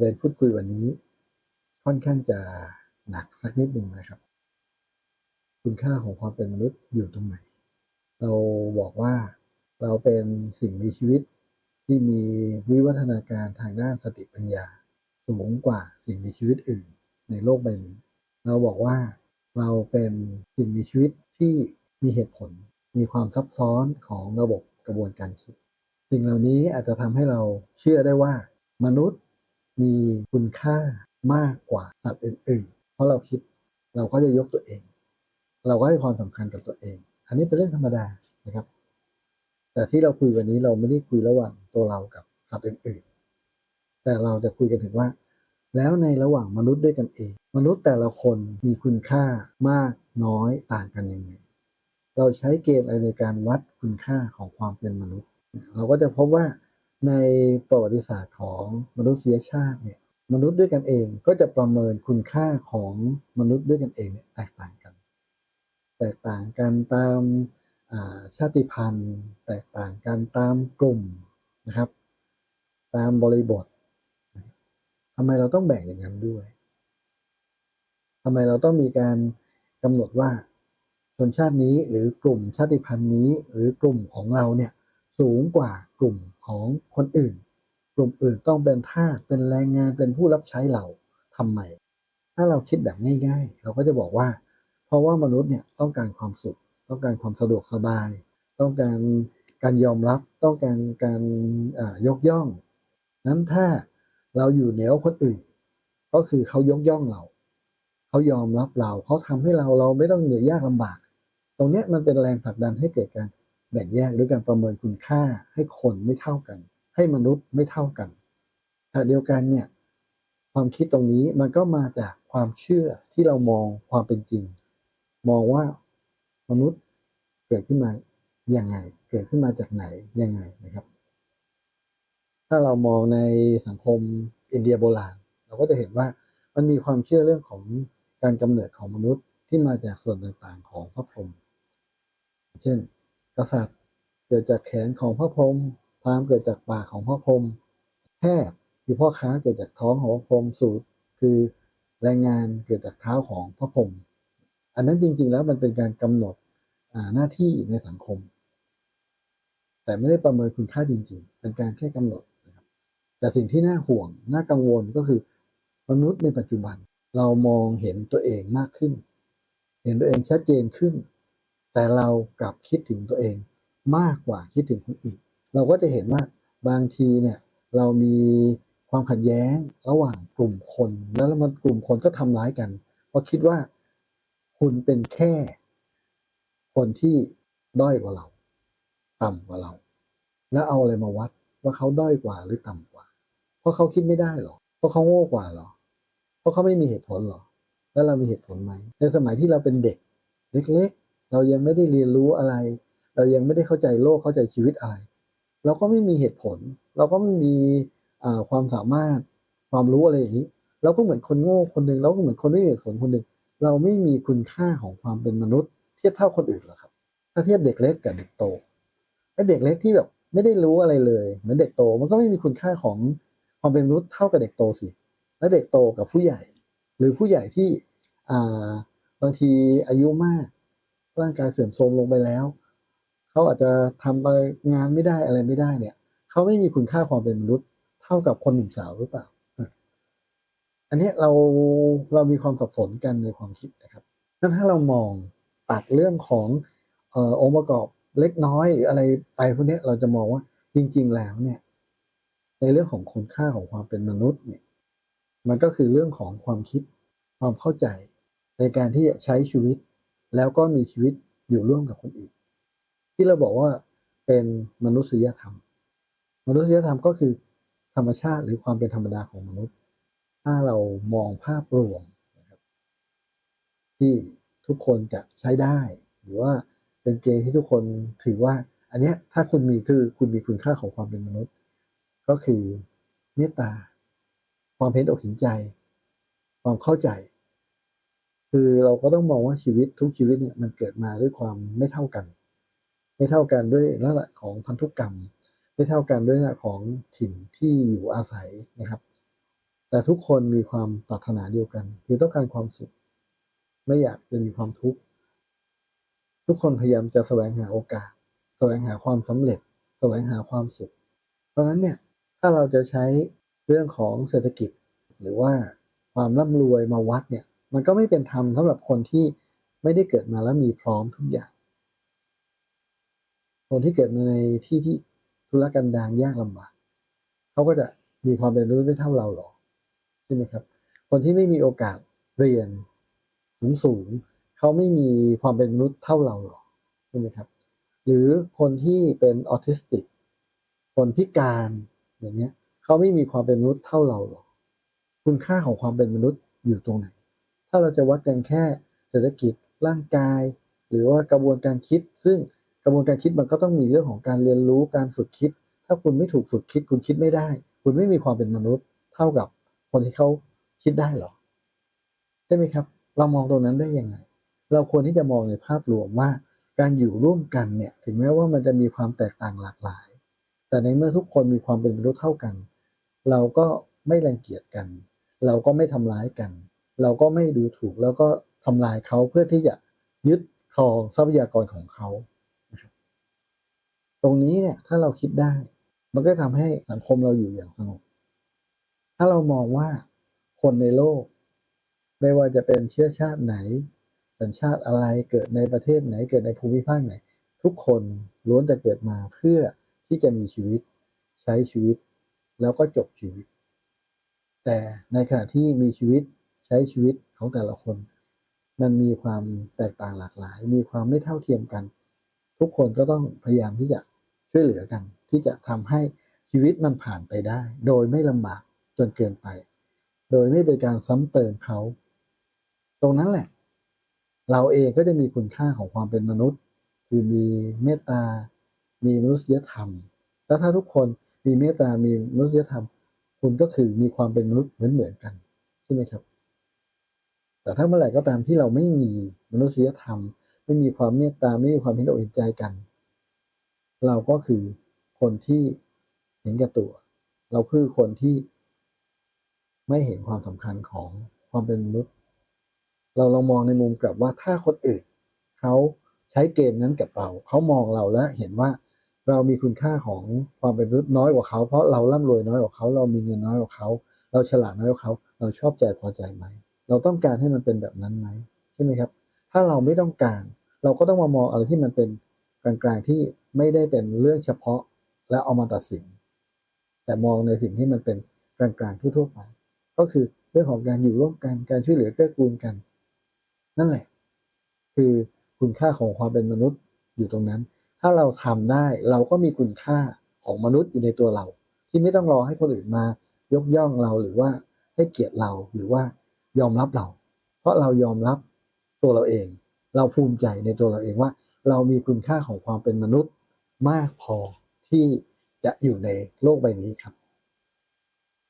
ประเด็นพูดคุยวันนี้ ค่อนข้างจะหนักสักนิดหนึ่งนะครับ คุณค่าของความเป็นมนุษย์อยู่ตรงไหน เราบอกว่าเราเป็นสิ่งมีชีวิตที่มีวิวัฒนาการทางด้านสติปัญญา สูงกว่าสิ่งมีชีวิตอื่นในโลกใบนี้ เราบอกว่าเราเป็นสิ่งมีชีวิตที่มีเหตุผล มีความซับซ้อนของระบบกระบวนการคิด สิ่งเหล่านี้อาจจะทำให้เราเชื่อได้ว่ามนุษย์ มีคุณค่ามากกว่าสัตว์อื่น ๆ เพราะเราคิดเราก็จะยกตัวเอง เราก็ให้ความสำคัญกับตัวเอง อันนี้เป็นเรื่องธรรมดานะครับ แต่ที่เราคุยวันนี้เราไม่ได้คุยระหว่างตัวเรากับสัตว์อื่น ๆ แต่เราจะคุยกันถึงว่า แล้วในระหว่างมนุษย์ด้วยกันเอง มนุษย์แต่ละคนมีคุณค่ามากน้อยต่างกันยังไง เราใช้เกณฑ์อะไรในการวัดคุณค่าของความเป็นมนุษย์ เราก็จะพบว่า ในประวัติศาสตร์ของมนุษยชาติเนี่ยมนุษย์ด้วยกันเองก็จะประเมินคุณค่าของมนุษย์ด้วยกันเองเนี่ยแตกต่างกัน แตกต่างกันตามชาติพันธุ์ แตกต่างกันตามกลุ่มนะครับ ตามบริบททำไมเราต้องแบ่งอย่างนั้นด้วยทำไมเราต้องมีการกำหนดว่าชนชาตินี้หรือกลุ่มชาติพันธุ์นี้ หรือกลุ่มของเราเนี่ย สูงกว่ากลุ่มของคนอื่น กลุ่มอื่นต้องเป็นทาสเป็นแรงงานเป็นผู้รับใช้เราทำไม ถ้าเราคิดแบบง่าย ๆ เราก็จะบอกว่า เพราะว่ามนุษย์เนี่ยต้องการความสุข ต้องการความสะดวกสบาย ต้องการการยอมรับต้องการการยกย่อง นั้นถ้าเราอยู่เหนือคนอื่น ก็คือเขายกย่องเรา เขายอมรับเราเขาทำให้เราเราไม่ต้องเหนื่อยยากลำบาก ตรงนี้มันเป็นแรงผลักดันให้เกิดการ แบ่งแยกหรือการประเมินคุณค่าให้คนไม่เท่ากัน ให้มนุษย์ไม่เท่ากันแต่เดียวกันเนี่ยความคิดตรงนี้มันก็มาจากความเชื่อที่เรามองความเป็นจริง มองว่ามนุษย์เกิดขึ้นมาอย่างไง เกิดขึ้นมาจากไหนยังไงนะครับ ถ้าเรามองในสังคมอินเดียโบราณ เราก็จะเห็นว่ามันมีความเชื่อเรื่องของการกำเนิดของมนุษย์ที่มาจากส่วนต่างๆของพระพรหมเช่น ษัตริย์เกิดจากแขนของพระพรหมพราหมณ์เกิดจากปากของพระพรหมแพทย์คือพ่อค้าเกิดจากท้องของพระพรหมสูตรคือแรงงานเกิดจากเท้าของพระพรหมอันนั้นจริงๆแล้วมันเป็นการกำหนดหน้าที่ในสังคม แต่ไม่ได้ประเมินคุณค่าจริง ๆ เป็นการแค่กำหนดนะครับแต่สิ่งที่น่าห่วงน่ากังวลก็คือ มนุษย์ในปัจจุบันเรามองเห็นตัวเองมากขึ้น เห็นตัวเองชัดเจนขึ้น แต่เรากลับคิดถึงตัวเองมากกว่าคิดถึงคนอื่น เราก็จะเห็นว่าบางทีเนี่ยเรามีความขัดแย้งระหว่างกลุ่มคน แล้วมันกลุ่มคนก็ทำร้ายกัน เพราะคิดว่าคุณเป็นแค่คนที่ด้อยกว่าเรา ต่ำกว่าเรา แล้วเอาอะไรมาวัดว่าเขาด้อยกว่าหรือต่ำกว่า เพราะเขาคิดไม่ได้หรอ เพราะเขาโง่กว่าหรอ เพราะเขาไม่มีเหตุผลหรอ แล้วเรามีเหตุผลไหมในสมัยที่เราเป็นเด็ก เล็ก เรายังไม่ได้เรียนรู้อะไร เรายังไม่ได้เข้าใจโลกเข้าใจชีวิตอะไร เราก็ไม่มีเหตุผล เราก็ไม่มีความสามารถความรู้อะไรอย่างนี้ เราก็เหมือนคนโง่คนหนึ่งเราก็เหมือนคนไม่มีเหตุผลคนหนึ่งเราไม่มีคุณค่าของความเป็นมนุษย์ เทียบเท่าคนอื่นหรอกครับ ถ้าเทียบเด็กเล็กกับเด็กโตไอ้เด็กเล็กที่แบบไม่ได้รู้อะไรเลย เหมือนเด็กโตมันก็ไม่มีคุณค่าของความเป็นมนุษย์เท่ากับเด็กโตสิและเด็กโตกับผู้ใหญ่ หรือผู้ใหญ่ที่บางทีอายุมาก ร่างกายเสื่อมโทรมลงไปแล้ว เขาอาจจะทำงานไม่ได้อะไรไม่ได้เนี่ย เขาไม่มีคุณค่าความเป็นมนุษย์ เท่ากับคนหนุ่มสาวหรือเปล่า อันนี้เราเรามีความสับสนกันในความคิดนะครับงั้นถ้าเรามองตัดเรื่องของอองค์ประกอบเล็กน้อยหรืออะไรไปพวกนี้เราจะมองว่าจริง ๆ แล้วเนี่ย ในเรื่องของคุณค่าของความเป็นมนุษย์เนี่ย มันก็คือเรื่องของความคิดความเข้าใจในการที่จะใช้ชีวิต แล้วก็มีชีวิตอยู่ร่วมกับคนอื่น ที่เราบอกว่าเป็นมนุษยธรรม มนุษยธรรมก็คือธรรมชาติหรือความเป็นธรรมดาของมนุษย์ ถ้าเรามองภาพรวมนะครับที่ทุกคนจะใช้ได้ หรือว่าเป็นเกณฑ์ที่ทุกคนถือว่า อันนี้ถ้าคุณมีคือคุณมีคุณค่าของความเป็นมนุษย์ ก็คือเมตตา ความเห็นอกเห็นใจ ความเข้าใจ คือเราก็ต้องมองว่าชีวิตทุกชีวิตเนี่ยมันเกิดมาด้วยความไม่เท่ากัน ไม่เท่ากันด้วยลักษณะของพันธุกกรรม ไม่เท่ากันด้วยลักษณะของถิ่นที่อยู่อาศัยนะครับ แต่ทุกคนมีความปรารถนาเดียวกัน คือต้องการความสุข ไม่อยากจะมีความทุกข์ทุกคนพยายามจะแสวงหาโอกาส แสวงหาความสำเร็จ แสวงหาความสุข เพราะฉะนั้นเนี่ยถ้าเราจะใช้เรื่องของเศรษฐกิจ หรือว่าความร่ำรวยมาวัดเนี่ย มันก็ไม่เป็นธรรมสำหรับคนที่ไม่ได้เกิดมาแล้วมีพร้อมทุกอย่าง คนที่เกิดมาในที่ที่ธุรกันดารยากลำบากเขาก็จะมีความเป็นมนุษย์ไม่เท่าเราหรอใช่ไหมครับ คนที่ไม่มีโอกาสเรียนสูงสูงเขาไม่มีความเป็นมนุษย์เท่าเราหรอกใช่ไหมครับ หรือคนที่เป็นออทิสติก คนพิการอย่างเงี้ยเขาไม่มีความเป็นมนุษย์เท่าเราหรอกคุณค่าของความเป็นมนุษย์อยู่ตรงไหน ถ้าเราจะวัดกันแค่เศรษฐกิจร่างกาย หรือว่ากระบวนการคิด ซึ่งกระบวนการคิดมันก็ต้องมีเรื่องของการเรียนรู้การฝึกคิด ถ้าคุณไม่ถูกฝึกคิด คุณคิดไม่ได้ คุณไม่มีความเป็นมนุษย์ เท่ากับคนที่เขาคิดได้หรอใช่ไหมครับ เรามองตรงนั้นได้ยังไง เราควรที่จะมองในภาพรวมว่า การอยู่ร่วมกันเนี่ยถึงแม้ว่ามันจะมีความแตกต่างหลากหลาย แต่ในเมื่อทุกคนมีความเป็นมนุษย์เท่ากัน เราก็ไม่รังเกียจกัน เราก็ไม่ทำร้ายกัน เราก็ไม่ดูถูกแล้วก็ทำลายเขาเพื่อที่จะยึดครองทรัพยากรของเขา ตรงนี้เนี่ยถ้าเราคิดได้ มันก็ทำให้สังคมเราอยู่อย่างสงบ ถ้าเรามองว่าคนในโลก ไม่ว่าจะเป็นเชื้อชาติไหน สัญชาติอะไรเกิดในประเทศไหนเกิดในภูมิภาคไหน ทุกคนล้วนจะเกิดมาเพื่อที่จะมีชีวิตใช้ชีวิตแล้วก็จบชีวิต แต่ในขณะที่มีชีวิต ช้ชีวิตของแต่ละคน มันมีความแตกต่างหลากหลาย มีความไม่เท่าเทียมกัน ทุกคนก็ต้องพยายามที่จะช่วยเหลือกัน ที่จะทำให้ชีวิตมันผ่านไปได้ โดยไม่ลำบากจนเกินไป โดยไม่เป็นการซ้ำเติมเขา ตรงนั้นแหละ เราเองก็จะมีคุณค่าของความเป็นมนุษย์ คือมีเมตตา มีมนุษยธรรม แล้วถ้าทุกคนมีเมตตา มีมนุษยธรรม คุณก็คือมีความเป็นมนุษย์เหมือนเหมือนกัน ใช่ไหมครับ แต่ถ้าเมื่อไหร่ก็ตามที่เราไม่มีมนุษยธรรม ไม่มีความเมตตาไม่มีความเห็นอกเห็นใจกัน เราก็คือคนที่เห็นแก่ตัว เราคือคนที่ไม่เห็นความสำคัญของความเป็นมนุษย์ เราลองมองในมุมกลับว่าถ้าคนอื่นเขาใช้เกณฑ์นั้นกับเราเขามองเราและเห็นว่าเรามีคุณค่าของความเป็นมนุษย์น้อยกว่าเขาเพราะเราร่ำรวยน้อยกว่าเขา เรามีเงินน้อยกว่าเขา เราฉลาดน้อยกว่าเขา เราชอบใจพอใจไหม เราต้องการให้มันเป็นแบบนั้นไหมใช่ไหมครับ ถ้าเราไม่ต้องการ เราก็ต้องมามองอะไรที่มันเป็นกลางๆที่ไม่ได้เป็นเรื่องเฉพาะแล้วเอามาตัดสิน แต่มองในสิ่งที่มันเป็นกลางๆทั่วๆไปก็คือเรื่องของการอยู่ร่วมกันการช่วยเหลือเกื้อกูลกัน นั่นแหละ คือคุณค่าของความเป็นมนุษย์อยู่ตรงนั้น ถ้าเราทำได้เราก็มีคุณค่าของมนุษย์อยู่ในตัวเรา ที่ไม่ต้องรอให้คนอื่นมายกย่องเราหรือว่าให้เกียรติเราหรือว่า ยอมรับเรา เพราะเรายอมรับตัวเราเอง เราภูมิใจในตัวเราเองว่า เรามีคุณค่าของความเป็นมนุษย์มากพอที่จะอยู่ในโลกใบนี้ครับ